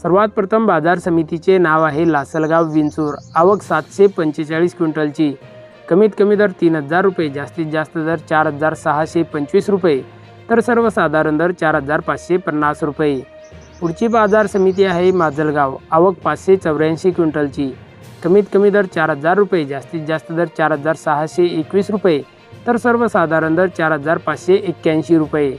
सर्वात प्रथम बाजार समितीचे नाव आहे लासलगाव विंचूर. आवक सातशे पंचेचाळीस क्विंटलची. कमीत कमी दर तीन हजार रुपये जास्तीत जास्त दर चार हजार सहाशे पंचवीस रुपये तर सर्वसाधारण दर चार हजार पाचशे पन्नास रुपये. पुढची बाजार समिती आहे माजलगाव. आवक पाचशे चौऱ्याऐंशी क्विंटलची. कमीत कमी दर चार हजार रुपये जास्तीत जास्त दर चार हजार सहाशे एकवीस रुपये तर सर्वसाधारण दर चार हजार पाचशे एक्क्याऐंशी रुपये.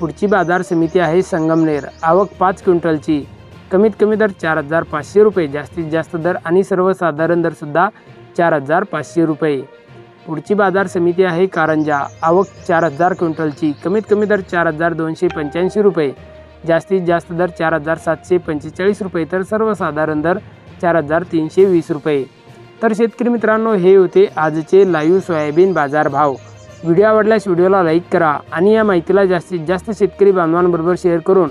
पुढची बाजार समिती आहे संगमनेर. आवक पाच क्विंटलची. कमीत कमी दर चार हजार पाचशे रुपये जास्तीत जास्त दर आणि सर्वसाधारण दरसुद्धा चार हजार पाचशे रुपये. पुढची बाजार समिती आहे कारंजा. आवक चार हजार क्विंटलची कमीत कमी दर चार हजार दोनशे पंच्याऐंशी रुपये. जास्तीत जास्त दर चार हजार सातशे पंचेचाळीस रुपये तर सर्वसाधारण दर चार हजार तीनशे वीस रुपये. तर शेतकरी मित्रांनो हे होते आजचे लाईव्ह सोयाबीन बाजार भाव व्हिडिओ आवडल्यास व्हिडिओला लाईक करा आणि या माहितीला जास्तीत जास्त शेतकरी बांधवांबरोबर शेअर करून